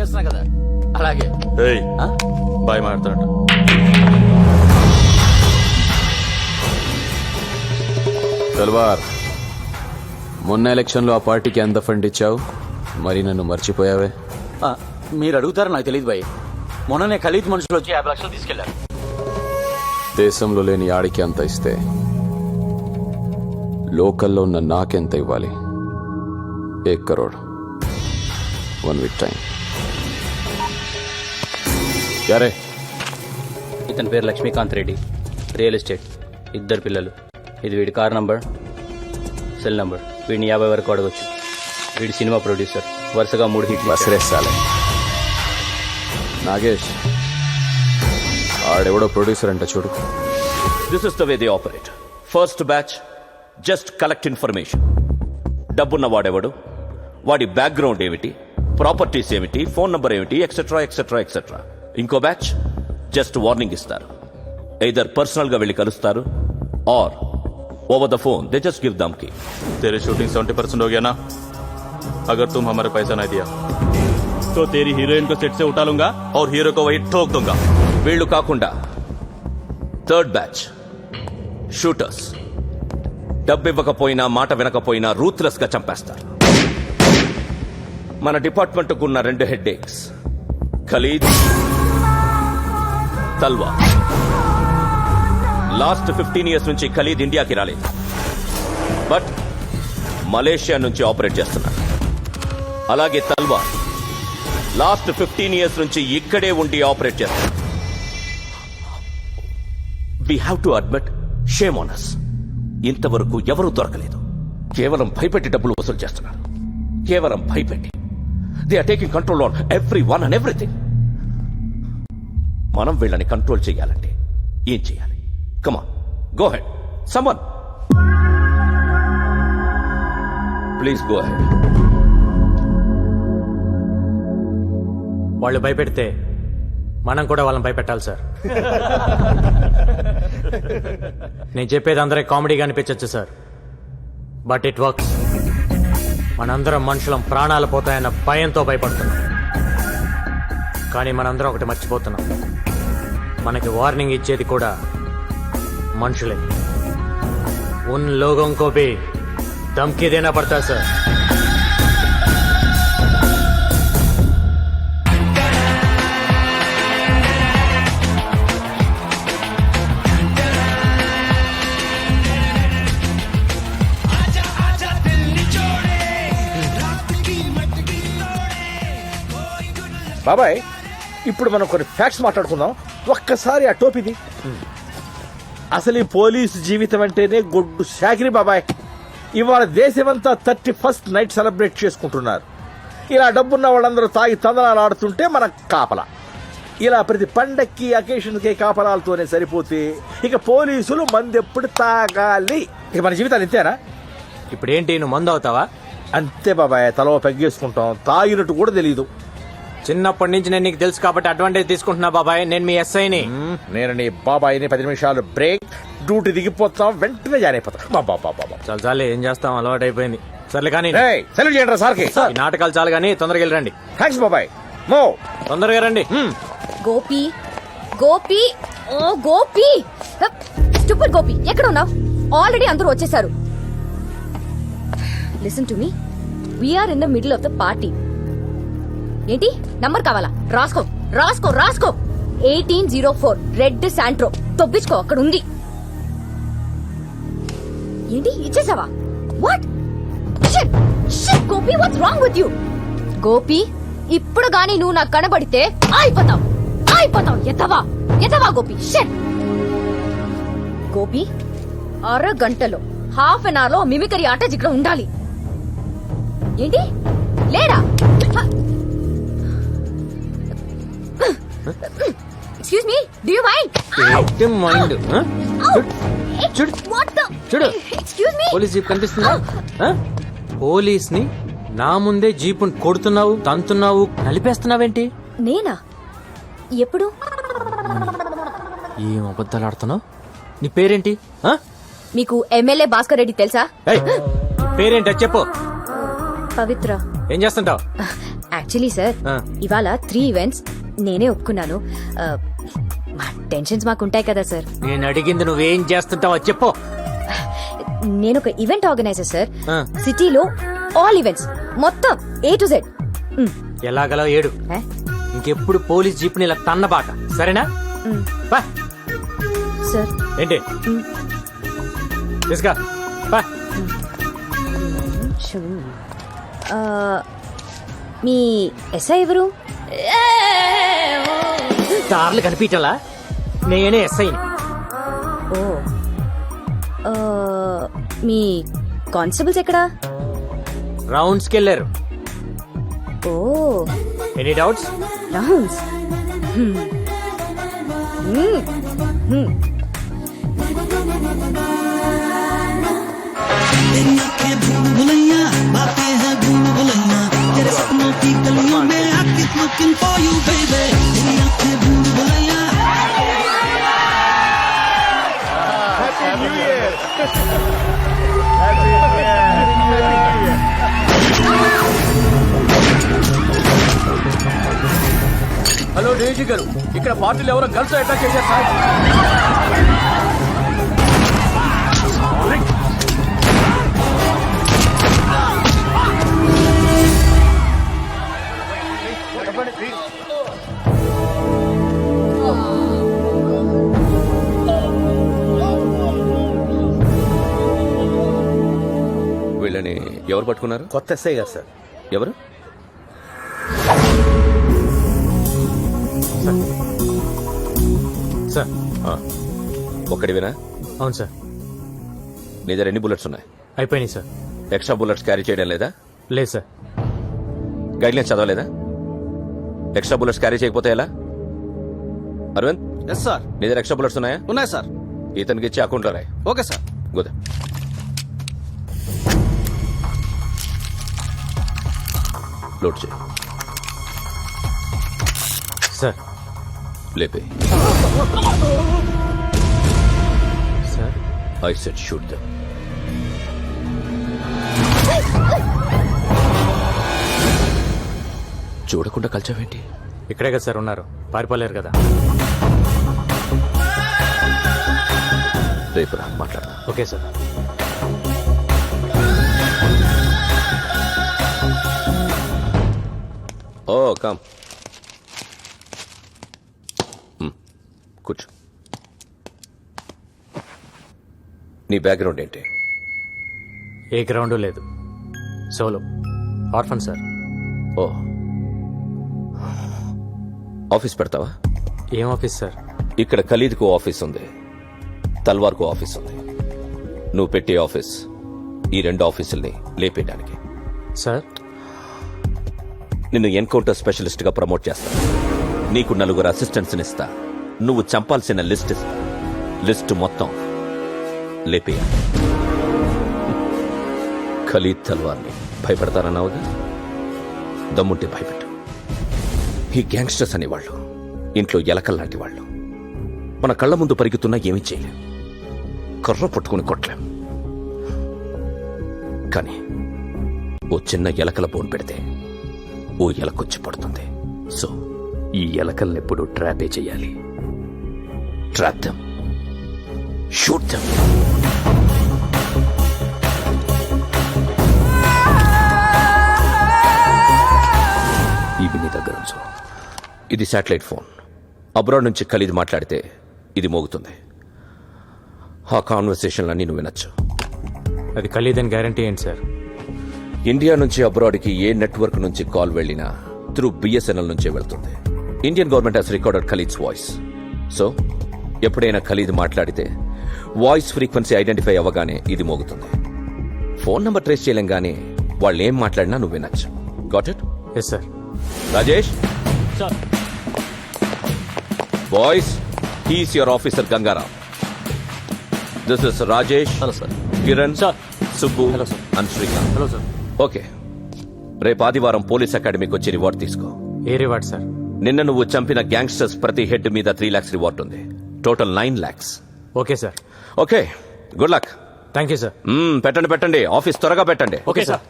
చేస్తున్నా కదా? అలాగే. ఏయ్ ఆ? బాయ్ మాట్లాడతాడు. తల్వార్ మొన్న ఎలక్షన్లో ఆ పార్టీకి ఎంత ఫండ్ ఇచ్చావు? మరి నన్ను మర్చిపోయావే? ఆ, మీరు అడుగుతారో నాకు తెలియదు భయ్ మొన్ననే ఖలీద్ మనుషులు వచ్చి యాభై లక్షలు తీసుకెళ్ళారు దేశంలో లేని ఆడికి అంత ఇస్తే లోకల్లో ఉన్న నాకెంత ఇవ్వాలి? ఏక్ కరోడ్. One week time. యారే. ఇతని పేరు లక్ష్మీకాంత్ రెడ్డి. Real estate. ఇద్దరు పిల్లలు. ఇది వీడి కార్ నంబర్ సెల్ నంబర్. వీడిని యాభై వరకు అడగొచ్చు. వీడి సినిమా ప్రొడ్యూసర్. వరుసగా మూడు హిట్లు. బసరేసాలే నాగేష్ ఆడెవడో ప్రొడ్యూసర్ అంట చూడు. This is the way they operate first batch just collect information డబ్బున్న వాడెవడు? వాడి బ్యాక్గ్రౌండ్ ఏమిటి? ప్రాపర్టీస్ ఏమిటి? ఫోన్ నంబర్ ఏమిటి? ఎక్సెట్రా ఎక్సెట్రా ఎక్సెట్రా ఇంకో బ్యాచ్ జస్ట్ వార్నింగ్ ఇస్తారు ఎయిదర్ పర్సనల్ గా వెళ్ళి కలుస్తారు or over the phone they just give them కి तेरी शूटिंग सेवेंटी परसेंट हो गया ना अगर तुम हमारे पैसा नहीं दिया तो तेरी हीरोइन को सेट से उठा लूंगा और हीरो को वही ठोक दूंगा వీళ్ళు కాకుండా థర్డ్ బ్యాచ్ షూటర్స్ డబ్బు ఇవ్వకపోయినా మాట వినకపోయినా రూత్లెస్ గా చంపేస్తారు మన డిపార్ట్మెంట్ ఉన్న రెండు హెడ్ ఏక్స్ Khalid Talwa. Last fifteen years నుంచి ఖలీద్ ఇండియాకి రాలేదు బట్ మలేషియా నుంచి ఆపరేట్ చేస్తున్నారు. అలాగే తల్వా లాస్ట్ ఫిఫ్టీన్ ఇయర్స్ నుంచి ఇక్కడే ఉండి ఆపరేట్ చేస్తున్నారు. We have to admit shame on ఇంతవరకు ఎవరూ దొరకలేదు. కేవలం భయపెట్టి డబ్బులు వసూలు చేస్తున్నారు. కేవలం భయపెట్టి. They are taking control on everyone and everything మనం వీళ్ళని కంట్రోల్ చేయాలంటే. ఏం చేయాలి? కమా go ahead summon please go ahead వాళ్ళు భయపెడితే మనం కూడా వాళ్ళని భయపెట్టాలి సార్. నేను చెప్పేది అందరికి కామెడీగా అనిపించచ్చు సార్. బట్ ఇట్ వర్క్స్ మనందరం మనుషులం ప్రాణాలు పోతాయన్న భయంతో భయపడుతున్నాం. కానీ మనందరం ఒకటి మర్చిపోతున్నాం. మనకి వార్నింగ్ ఇచ్చేది కూడా మనుషులే. ఉన్ లోగం కోపి ధమ్కీ దేనా పడతా సార్? బాబాయ్ ఇప్పుడు మనం కొన్ని ఫ్యాక్ట్స్ మాట్లాడుకుందాం. ఒక్కసారి ఆ టోపీది. అసలు ఈ పోలీసు జీవితం అంటేనే గొడ్డు శాకిరి బాబాయ్. ఇవాళ దేశమంతా థర్టీ ఫస్ట్ నైట్ సెలబ్రేట్ చేసుకుంటున్నారు. ఇలా డబ్బున్న వాళ్ళందరూ తాగి తందనాలు ఆడుతుంటే మన కాపలా. ఇలా ప్రతి పండక్కి అకేషన్కి కాపలాలతోనే సరిపోతే ఇక పోలీసులు మందెప్పుడు తాగాలి. ఇక మన జీవితాలు ఇంతేనా? ఇప్పుడేంటి నువ్వు మందు అవుతావా? అంతే బాబాయ్ తలో పెగ్గేసుకుంటాం. తాగినట్టు కూడా తెలియదు చిన్నప్పటి నుంచి నేను నీకు తెలుసు కాబట్టి అడ్వాంటేజ్ తీసుకుంటున్నా బాబాయ్. నేను మీ ఎస్ఐని నేను నీ బాబాయిని పది నిమిషాలు బ్రేక్ డ్యూటీ దిగిపోతాం వెంటనే జాయిన్ అయిపోతాం. బాబా బాబా చాలు చాలే ఏం చేస్తాం? అలవాటు అయిపోయింది. సర్లే కానీ సెలవు చేయండి సార్కి. ఈ నాటకాలు చాలు కానీ తొందరగా వెళ్ళండి థ్యాంక్స్ బాబాయ్. మో తొందరగా రండి. గోపి గోపి ఓ గోపి. స్టూపిడ్ గోపి ఎక్కడ ఉన్నావు? ఆల్రెడీ అందరూ వచ్చేసారు. Listen to me we're in the middle of the party ఏంటి? నంబర్ కావాలా? రాసుకో రాసుకో రాసుకో. Eighteen zero four red Santro. తొబ్బించుకో అక్కడ ఉంది. ఏంటి? ఇచ్చేసావా? What Gopi what's wrong with you Gopi ఇప్పుడు గాని నువ్వు నాకు కనబడితే అయిపోతావు అయిపోతావు ఎతవా ఎతవా గోపి షెట్ గోపి అరగంటలో హాఫ్ అన్ అవర్లో మిమికరీ ఆట ఇక్కడ ఉండాలి. ఏంటి? Mind, huh? చూడు. పోలీస్ జీప్ కనిపిస్తుందా? ఆ? పోలీస్ని నా ముందే జీపుని కొడుతున్నావు తంతున్నావు నలిపేస్తున్నావేంటి? నేనా? ఎప్పుడు? ఏం అబద్ధాలు ఆడుతున్నావు? నీ పేరేంటి? మీకు ఎమ్మెల్యే భాస్కర్ రెడ్డి తెలుసా? పేరేంటి? చెప్పు. పవిత్ర. ఏం చేస్తుంటావు? Actually sir. ఇవాళ త్రీ ఈవెంట్స్ నేనే ఒప్పుకున్నాను. మా టెన్షన్స్ మాకు ఉంటాయి కదా సార్. నేను అడిగింది నువ్వేం చేస్తుంటావో చెప్పు. నేను ఒక ఈవెంట్ ఆర్గనైజర్ సార్. ఆ. సిటీలో ఆల్ ఈవెంట్స్ మొత్తం ఏ టు జెడ్ ఎలాగలో ఏడు. ఇంకెప్పుడు పోలీస్ జీప్ని ఇలా తన్నబాక సరేనా? పా. సార్. ఏంటి? తీసుకా పా. ఆ, మీ ఎస్ఐ ఎవరు? దారులు కనిపించాలా నేనే ఎస్ఐ ఓ ఆ, మీ కానిస్టేబుల్స్ ఎక్కడా రౌండ్స్కి వెళ్ళారు ఓ ఎనీ డౌట్స్ రౌండ్స్ तेरी आंखें भूल भुलैया बातें हैं भूल भुलैया तेरे सपनों की गलियों में I keep looking for you baby तेरी आंखें भूल भुलैया హలో డేజీ గారు ఇక్కడ పార్టీలు ఎవరో గర్ల్స్ అటాక్ చేశారు సార్ పట్టుకున్నారు? కొత్త ఎస్ఐ గారు సార్. ఎవరు? సార్. ఒక్కడివేనా? అవును సార్. నీ దగ్గర ఎన్ని బుల్లెట్స్ ఉన్నాయి? అయిపోయినాయి సార్. ఎక్స్ట్రా బుల్లెట్స్ క్యారీ చేయడం లేదా? లేదు సార్. గైడ్లైన్స్ చదవలేదా? ఎక్స్ట్రా బుల్లెట్స్ క్యారీ చేయకపోతే ఎలా? అరవింద్? ఎస్ సార్ నీ దగ్గర ఎక్స్ట్రా బుల్లెట్స్ ఉన్నాయా? ఉన్నాయి సార్ ఇతనికి ఇచ్చి అకౌంట్లో రాయి. Okay sir good. లోడ్ చేయి. సార్. లేపే sir. I set shoot them. చూడకుండా కలిచావేంటి? ఇక్కడే కదా సార్ ఉన్నారు. పారిపోలేరు కదా. రేపు రా మాట్లాడదాం. Okay sir. ఓ కమ్ Hmm. కూర్చో. నీ బ్యాక్గ్రౌండ్ ఏంటి? ఏ గ్రౌండ్ లేదు. సోలో. Orphan sir. ఓ. ఆఫీస్ పెడతావా? ఏం ఆఫీస్ సార్? ఇక్కడ ఖలీద్కు ఆఫీస్ ఉంది. తల్వార్కు ఆఫీస్ ఉంది. నువ్వు పెట్టే ఆఫీస్ ఈ రెండు ఆఫీసుల్ని లేపేయడానికి సార్ నిన్ను ఎన్కౌంటర్ స్పెషలిస్ట్గా ప్రమోట్ చేస్తా. నీకు నలుగురు అసిస్టెంట్స్ ఇస్తా నువ్వు చంపాల్సిన లిస్ట్ ఇస్తా. లిస్ట్ మొత్తం లేపేయ. ఖలీద్ తల్వార్ని భయపడతారన్నావుగా దమ్ముంటే భయపెట్టు. ఈ గ్యాంగ్స్టర్స్ అనేవాళ్ళు ఇంట్లో ఎలకల్లాంటి వాళ్ళు. మన కళ్ళ ముందు పరిగెత్తున్నా ఏమీ చేయలేం. కర్ర పట్టుకుని కొట్టలేం. కానీ ఓ చిన్న ఎలకల బోన్ పెడితే ఓ ఎలకొచ్చి పడుతుంది. సో ఈ ఎలకల్ని ఎప్పుడు ట్రాపే చేయాలి? Trap them. Shoot them. ఇవి నీ దగ్గర ఉంచు. ఇది శాటిలైట్ ఫోన్. అబ్రాడ్ నుంచి ఖలీద్ మాట్లాడితే ఇది మోగుతుంది. ఆ కాన్వర్సేషన్లన్నీ నువ్వు వినొచ్చు. అది ఖలీదని గ్యారంటీ ఏంటి సార్? ఇండియా నుంచి అబ్రాడ్కి ఏ నెట్వర్క్ నుంచి కాల్ వెళ్ళినా త్రూ బిఎస్ఎన్ఎల్ నుంచే వెళ్తుంది. Indian government has recorded Khalid's voice so ఎప్పుడైనా ఖలీద్ మాట్లాడితే వాయిస్ ఫ్రీక్వెన్సీ ఐడెంటిఫై అవ్వగానే ఇది మోగుతుంది. ఫోన్ నంబర్ ట్రేస్ చేయలేం గానీ వాళ్ళు ఏం మాట్లాడినా నువ్వు వినొచ్చు got it yes sir Rajesh? Boys he's your officer Gangaram this is Rajesh hello sir Kiran sir. Subbu hello sir. And Srikanth hello sir okay. రేపు ఆదివారం పోలీస్ అకాడమీకి వచ్చి రివార్డ్ తీసుకో. ఏ రివార్డ్ సార్? నిన్న నువ్వు చంపిన గ్యాంగ్స్టర్స్ ప్రతి హెడ్ మీద త్రీ లాక్స్ రివార్డ్ ఉంది. Total nine lakhs. Okay sir. Okay. Good luck. Thank you sir పెట్టండి పెట్టండి. ఆఫీస్ త్వరగా పెట్టండి. Okay sir.